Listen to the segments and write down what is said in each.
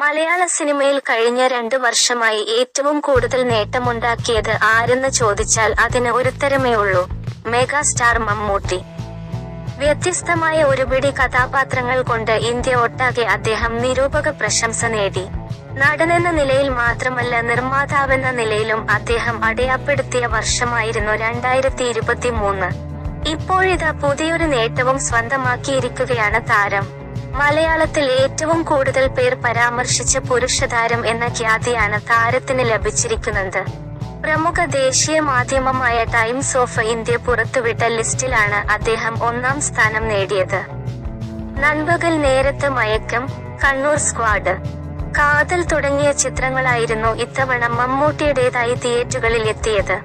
മലയാള സിനിമയിൽ കഴിഞ്ഞ രണ്ടു വർഷമായി ഏറ്റവും കൂടുതൽ നേട്ടമുണ്ടാക്കിയത് ആരെന്ന് ചോദിച്ചാൽ അതിന് ഒരുത്തരമേ ഉള്ളൂ. മെഗാസ്റ്റാർ മമ്മൂട്ടി. വ്യത്യസ്തമായ ഒരുപിടി കഥാപാത്രങ്ങൾ കൊണ്ട് ഇന്ത്യ ഒട്ടാകെ അദ്ദേഹം നിരൂപക പ്രശംസ നേടി. നടനെന്ന നിലയിൽ മാത്രമല്ല നിർമ്മാതാവെന്ന നിലയിലും അദ്ദേഹം അടയാപ്പെടുത്തിയ വർഷമായിരുന്നു രണ്ടായിരത്തി ഇരുപത്തി മൂന്ന് ഇപ്പോഴിതാ പുതിയൊരു നേട്ടവും സ്വന്തമാക്കിയിരിക്കുകയാണ് താരം. മലയാളത്തിൽ ഏറ്റവും കൂടുതൽ പേർ പരാമർശിച്ച പുരുഷതാരം എന്ന ഖ്യാതിയാണ് താരത്തിന് ലഭിച്ചിരിക്കുന്നത്. പ്രമുഖ ദേശീയ മാധ്യമമായ ടൈംസ് ഓഫ് ഇന്ത്യ പുറത്തുവിട്ട ലിസ്റ്റിലാണ് അദ്ദേഹം ഒന്നാം സ്ഥാനം നേടിയത്. നൻപകൽ നേരത്ത് മയക്കം കണ്ണൂർ സ്ക്വാഡ്. കാതൽ തുടങ്ങിയ ചിത്രങ്ങളായിരുന്നു ഇത്തവണ മമ്മൂട്ടിയുടേതായി തിയേറ്ററുകളിൽ എത്തിയത്.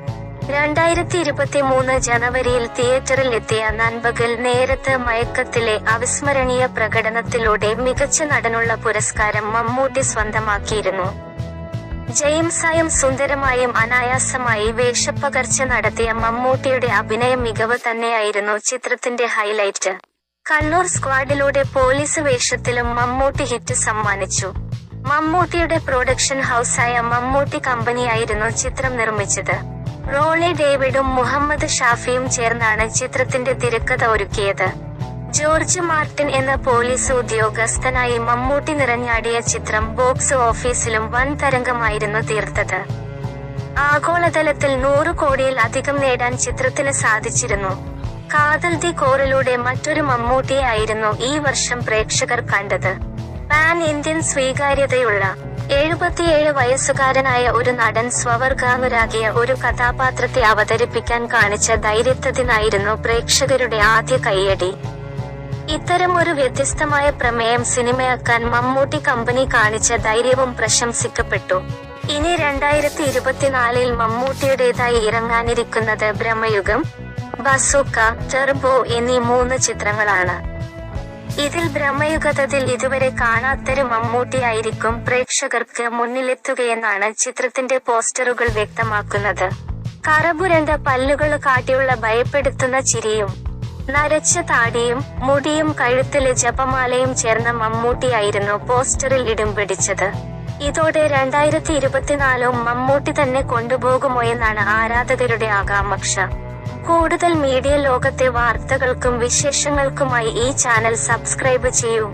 രണ്ടായിരത്തി ഇരുപത്തി മൂന്ന് ജനുവരിയിൽ തിയേറ്ററിൽ എത്തിയ നൻപകൽ നേരത്ത് മയക്കത്തിലെ അവിസ്മരണീയ പ്രകടനത്തിലൂടെ മികച്ച നടനുള്ള പുരസ്കാരം മമ്മൂട്ടി സ്വന്തമാക്കിയിരുന്നു. ജെയിംസായും സുന്ദരമായും അനായാസമായി വേഷപ്പകർച്ച നടത്തിയ മമ്മൂട്ടിയുടെ അഭിനയ മികവ് തന്നെയായിരുന്നു ചിത്രത്തിന്റെ ഹൈലൈറ്റ്. കണ്ണൂർ സ്ക്വാഡിലൂടെ പോലീസ് വേഷത്തിലും മമ്മൂട്ടി ഹിറ്റ് സമ്മാനിച്ചു. മമ്മൂട്ടിയുടെ പ്രൊഡക്ഷൻ ഹൗസായ മമ്മൂട്ടി കമ്പനിയായിരുന്നു ചിത്രം നിർമ്മിച്ചത്. റോളി ഡേവിഡും മുഹമ്മദ് ഷാഫിയും ചേർന്നാണ് ചിത്രത്തിന്റെ തിരക്കഥ ഒരുക്കിയത്. ജോർജ് മാർട്ടിൻ എന്ന പോലീസ് ഉദ്യോഗസ്ഥനായി മമ്മൂട്ടി നിറഞ്ഞാടിയ ചിത്രം ബോക്സ് ഓഫീസിലും വൻ തരംഗമായിരുന്നു തീർത്തത്. ആഗോളതലത്തിൽ നൂറ് കോടിയിൽ അധികം നേടാൻ ചിത്രത്തിന് സാധിച്ചിരുന്നു. കാതൽ ദി കോറിലൂടെ മറ്റൊരു മമ്മൂട്ടിയെ ആയിരുന്നു ഈ വർഷം പ്രേക്ഷകർ കണ്ടത്. പാൻ ഇന്ത്യൻ സ്വീകാര്യതയുള്ള എഴുപത്തിയേഴ് വയസ്സുകാരനായ ഒരു നടൻ സ്വവർഗാനുരാഗിയ ഒരു കഥാപാത്രത്തെ അവതരിപ്പിക്കാൻ കാണിച്ച ധൈര്യത്തിനായിരുന്നു പ്രേക്ഷകരുടെ ആദ്യ കയ്യടി. ഇത്തരം ഒരു വ്യത്യസ്തമായ പ്രമേയം സിനിമയാക്കാൻ മമ്മൂട്ടി കമ്പനി കാണിച്ച ധൈര്യവും പ്രശംസിക്കപ്പെട്ടു. ഇനി രണ്ടായിരത്തി ഇരുപത്തിനാലിൽ മമ്മൂട്ടിയുടേതായി ഇറങ്ങാനിരിക്കുന്നത് ബ്രഹ്മയുഗം ബസൂക്ക ടെർബോ എന്നീ മൂന്ന് ചിത്രങ്ങളാണ്. ഇതിൽ ബ്രഹ്മയുഗതത്തിൽ ഇതുവരെ കാണാത്തൊരു മമ്മൂട്ടിയായിരിക്കും പ്രേക്ഷകർക്ക് മുന്നിലെത്തുകയെന്നാണ് ചിത്രത്തിന്റെ പോസ്റ്ററുകൾ വ്യക്തമാക്കുന്നത്. കറപുരണ്ട പല്ലുകൾ കാട്ടിയുള്ള ഭയപ്പെടുത്തുന്ന ചിരിയും നരച്ച താടിയും മുടിയും കഴുത്തിലെ ജപമാലയും ചേർന്ന മമ്മൂട്ടിയായിരുന്നു പോസ്റ്ററിൽ ഇടം പിടിച്ചത്. ഇതോടെ രണ്ടായിരത്തി ഇരുപത്തിനാലും മമ്മൂട്ടി തന്നെ കൊണ്ടുപോകുമോ എന്നാണ് ആരാധകരുടെ ആകാംക്ഷ. കൂടുതൽ മീഡിയ ലോകത്തെ വാർത്തകൾക്കും വിശേഷങ്ങൾക്കുമായി ഈ ചാനൽ സബ്സ്ക്രൈബ് ചെയ്യൂ.